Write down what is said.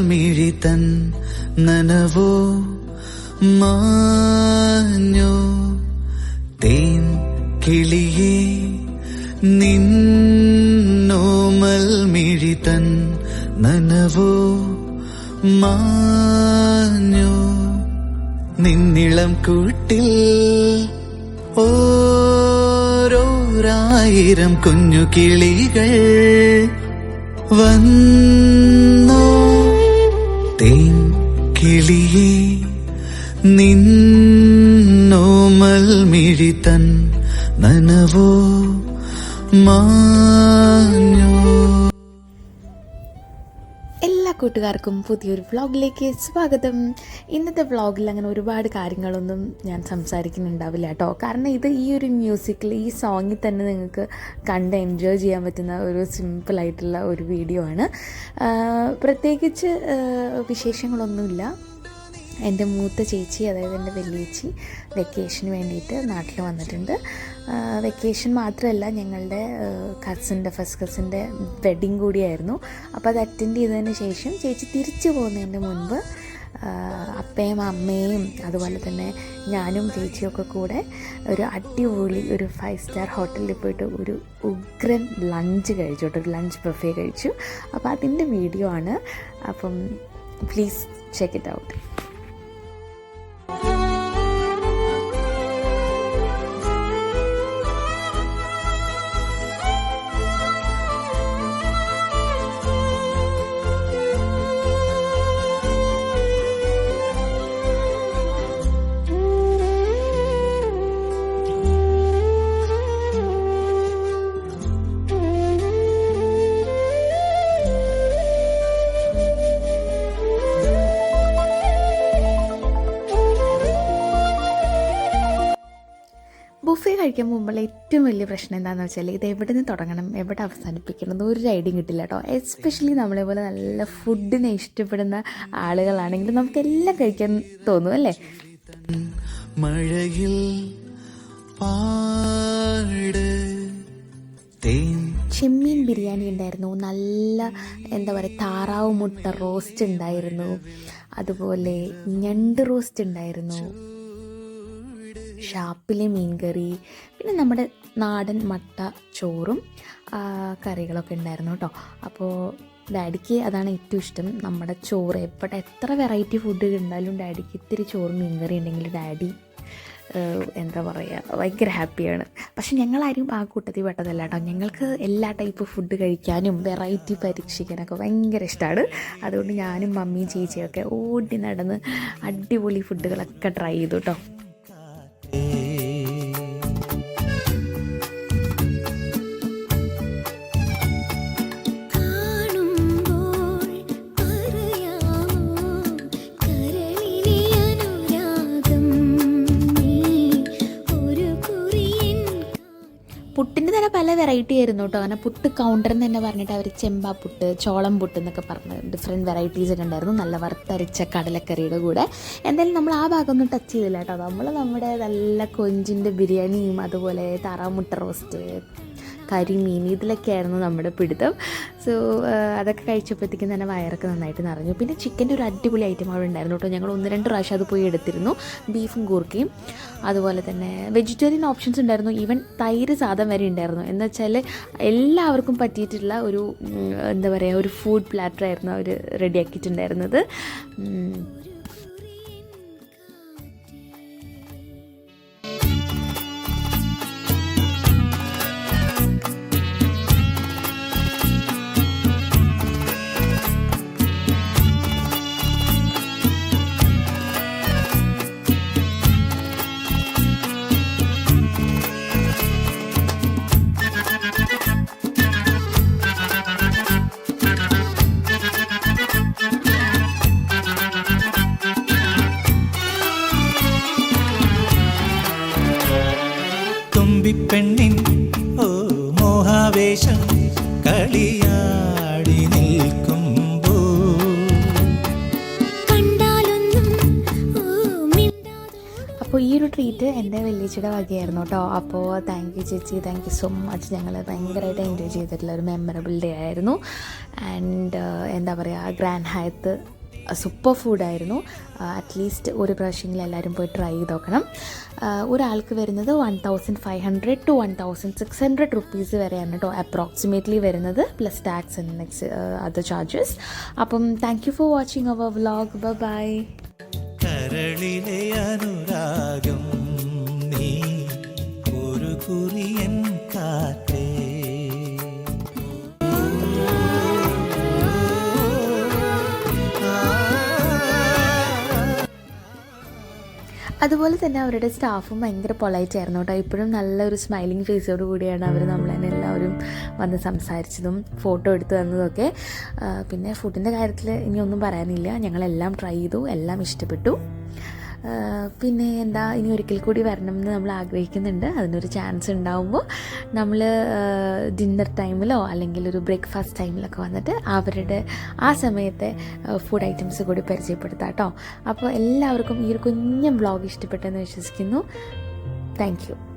മിഴി തൻ നനവോ മാഞ്ഞോ? തേൻ കിളിയെ നിന്നോമൽ മിഴി തൻ നനവോ മാഞ്ഞോ? നിന്നിളം കൂട്ടിൽ ഓരോരായിരം കുഞ്ഞു കിളികൾ വന്നോ? തേൻ കിളിയെ നിന്നോമൽ മിഴിതൻ നനവോ മാഞ്ഞോ? കൂട്ടുകാർക്കും പുതിയൊരു വ്ളോഗിലേക്ക് സ്വാഗതം. ഇന്നത്തെ വ്ളോഗിൽ അങ്ങനെ ഒരുപാട് കാര്യങ്ങളൊന്നും ഞാൻ സംസാരിക്കുന്നുണ്ടാവില്ല കേട്ടോ. കാരണം ഇത് ഈ ഒരു മ്യൂസിക്കിൽ ഈ സോങ്ങിൽ തന്നെ നിങ്ങൾക്ക് കണ്ട് എൻജോയ് ചെയ്യാൻ പറ്റുന്ന ഒരു സിമ്പിളായിട്ടുള്ള ഒരു വീഡിയോ ആണ്. പ്രത്യേകിച്ച് വിശേഷങ്ങളൊന്നുമില്ല. എന്റെ മൂത്ത ചേച്ചി അതായത് എന്റെ വലിയേച്ചി വെക്കേഷന് വേണ്ടിയിട്ട് നാട്ടിൽ വന്നിട്ടുണ്ട്. വെക്കേഷൻ മാത്രമല്ല ഞങ്ങളുടെ കസിന്റെ ഫസ്റ്റ് കസിന്റെ വെഡിങ് കൂടിയായിരുന്നു. അപ്പോൾ അത് അറ്റൻഡ് ചെയ്തതിന് ശേഷം ചേച്ചി തിരിച്ചു പോകുന്നതിന്റെ മുൻപ് അപ്പയും അമ്മയും അതുപോലെ തന്നെ ഞാനും ചേച്ചിയൊക്കെ കൂടെ ഒരു അടിപൊളി ഒരു ഫൈവ് സ്റ്റാർ ഹോട്ടലിൽ പോയിട്ട് ഒരു ഉഗ്രൻ ലഞ്ച് കഴിച്ചു കേട്ടോ. ഒരു ലഞ്ച് ബഫേ കഴിച്ചു. അപ്പോൾ അതിന്റെ വീഡിയോ ആണ്. അപ്പം പ്ലീസ് ചെക്ക് ഇറ്റ് ഔട്ട് കഴിക്കാൻ പോകുമ്പോൾ ഏറ്റവും വലിയ പ്രശ്നം എന്താണെന്ന് വെച്ചാൽ ഇത് എവിടെ നിന്ന് തുടങ്ങണം എവിടെ അവസാനിപ്പിക്കണം എന്ന് ഒരു ഐഡിയയും കിട്ടില്ല കേട്ടോ. എസ്പെഷ്യലി നമ്മളെ പോലെ നല്ല ഫുഡിനെ ഇഷ്ടപ്പെടുന്ന ആളുകളാണെങ്കിൽ നമുക്ക് എല്ലാം കഴിക്കാൻ തോന്നും അല്ലേ? മഴയിൽ പാട് തേൻ. ചെമ്മീൻ ബിരിയാണി ഉണ്ടായിരുന്നു. നല്ല എന്താ പറയുക താറാവ് മുട്ട റോസ്റ്റ് ഉണ്ടായിരുന്നു. അതുപോലെ ഞണ്ട് റോസ്റ്റ് ഉണ്ടായിരുന്നു. ഷാപ്പിലെ മീൻകറി പിന്നെ നമ്മുടെ നാടൻ മട്ട ചോറും കറികളൊക്കെ ഉണ്ടായിരുന്നു കേട്ടോ. അപ്പോൾ ഡാഡിക്ക് അതാണ് ഏറ്റവും ഇഷ്ടം. നമ്മുടെ ചോറ് എപ്പോഴും എത്ര വെറൈറ്റി ഫുഡ് ഉണ്ടായാലും ഡാഡിക്ക് ഇത്തിരി ചോറും മീൻകറി ഉണ്ടെങ്കിൽ ഡാഡി എന്താ പറയുക ഭയങ്കര ഹാപ്പിയാണ് പക്ഷെ ഞങ്ങളാരും ആ കൂട്ടത്തിൽ പെട്ടതല്ല കേട്ടോ. ഞങ്ങൾക്ക് എല്ലാ ടൈപ്പ് ഫുഡ് കഴിക്കാനും വെറൈറ്റി പരീക്ഷിക്കാനൊക്കെ ഭയങ്കര ഇഷ്ടമാണ് അതുകൊണ്ട് ഞാനും മമ്മിയും ചേച്ചിയൊക്കെ ഓടി നടന്ന് അടിപൊളി ഫുഡുകളൊക്കെ ട്രൈ ചെയ്തു കേട്ടോ. വെറൈറ്റി ആയിരുന്നു കേട്ടോ അങ്ങനെ പുട്ട് കൗണ്ടർ എന്ന് തന്നെ പറഞ്ഞിട്ട് അവർ ചെമ്പാ പുട്ട് ചോളം പുട്ട് എന്നൊക്കെ പറഞ്ഞ് ഡിഫറെന്റ് വെറൈറ്റീസ് ഒക്കെ ഉണ്ടായിരുന്നു. നല്ല വറുത്തരച്ച കടലക്കറിയുടെ കൂടെ. എന്തായാലും നമ്മൾ ആ ഭാഗമൊന്നും ടച്ച് ചെയ്തില്ല കേട്ടോ നമ്മൾ നമ്മുടെ നല്ല കൊഞ്ചിന്റെ ബിരിയാണിയും അതുപോലെ താറാമുട്ട റോസ്റ്റ് കരിമീൻ ഇതിലൊക്കെയായിരുന്നു നമ്മുടെ പിടുത്തം. സോ അതൊക്കെ കഴിച്ചപ്പോഴത്തേക്കും തന്നെ വയറൊക്കെ നന്നായിട്ട് നിറഞ്ഞു. പിന്നെ ചിക്കന്റെ ഒരു അടിപൊളി ഐറ്റം അവിടെ ഉണ്ടായിരുന്നു കേട്ടോ. ഞങ്ങൾ ഒന്ന് രണ്ട് പ്രാവശ്യം അത് പോയി എടുത്തിരുന്നു. ബീഫും കൂർക്കയും. അതുപോലെ തന്നെ വെജിറ്റേറിയൻ ഓപ്ഷൻസ് ഉണ്ടായിരുന്നു. ഈവൻ തൈര് സാധം വരെ ഉണ്ടായിരുന്നു. എന്ന് വെച്ചാൽ എല്ലാവർക്കും പറ്റിയിട്ടുള്ള ഒരു എന്താ പറയുക ഒരു ഫുഡ് പ്ലാറ്റർ ആയിരുന്നു അവർ റെഡിയാക്കിയിട്ടുണ്ടായിരുന്നത് തുമ്പിപ്പെണ്ണിൻ ഓ മോഹാവേശം കളിയാടി നിൽക്കുമ്പോ. കണ്ടാലൊന്നും ഓ മിണ്ടാതെ അപ്പോൾ ഈ ഒരു ട്രീറ്റ് എന്റെ വലിയച്ചിയുടെ വകയായിരുന്നു കേട്ടോ അപ്പോൾ താങ്ക് യു ചേച്ചി താങ്ക് യു സോ മച്ച് ഞങ്ങൾ ഭയങ്കരമായിട്ട് എൻജോയ് ചെയ്തിട്ടുള്ള ഒരു മെമ്മറബിൾ ഡേ ആയിരുന്നു. ആൻഡ് എന്താ പറയുക ഗ്രാൻഡ് ഹയത്ത് സൂപ്പർ ഫുഡായിരുന്നു അറ്റ്ലീസ്റ്റ് ഒരു പ്രാവശ്യമെങ്കിലും എല്ലാവരും പോയി ട്രൈ ചെയ്ത് നോക്കണം. ഒരാൾക്ക് വരുന്നത് one thousand five hundred to one thousand six hundred rupees വരെയാണ് കേട്ടോ അപ്രോക്സിമേറ്റ്ലി വരുന്നത് plus tax and next other charges അപ്പം thank you for watching our vlog bye കരളിലെ അനുരാഗം നീ ഒരു കുറിയൻ കാറ്റേ. അതുപോലെ തന്നെ അവരുടെ സ്റ്റാഫും ഭയങ്കര പൊളൈറ്റ് ആയിരുന്നു കേട്ടോ. ഇപ്പോഴും നല്ലൊരു സ്മൈലിംഗ് ഫേസോട് കൂടിയാണ് അവർ നമ്മളെ എല്ലാവരും വന്ന് സംസാരിച്ചതും ഫോട്ടോ എടുത്തു തന്നതൊക്കെ. പിന്നെ ഫുഡിന്റെ കാര്യത്തിൽ ഇനിയൊന്നും പറയാനില്ല. ഞങ്ങളെല്ലാം ട്രൈ ചെയ്തു. എല്ലാം ഇഷ്ടപ്പെട്ടു. പിന്നെ എന്താ ഇനി ഒരിക്കൽ കൂടി വരണം എന്ന് നമ്മൾ ആഗ്രഹിക്കുന്നുണ്ട്. അതിനൊരു ചാൻസ് ഉണ്ടാവുമ്പോൾ നമ്മൾ ഡിന്നർ ടൈമിലോ അല്ലെങ്കിൽ ഒരു ബ്രേക്ക്ഫാസ്റ്റ് ടൈമിലൊക്കെ വന്നിട്ട് അവരുടെ ആ സമയത്തെ ഫുഡ് ഐറ്റംസ് കൂടി പരിചയപ്പെടുത്താം കേട്ടോ. അപ്പോൾ എല്ലാവർക്കും ഈ ഒരു കുഞ്ഞൻ ബ്ലോഗ് ഇഷ്ടപ്പെട്ടെന്ന് വിശ്വസിക്കുന്നു. താങ്ക്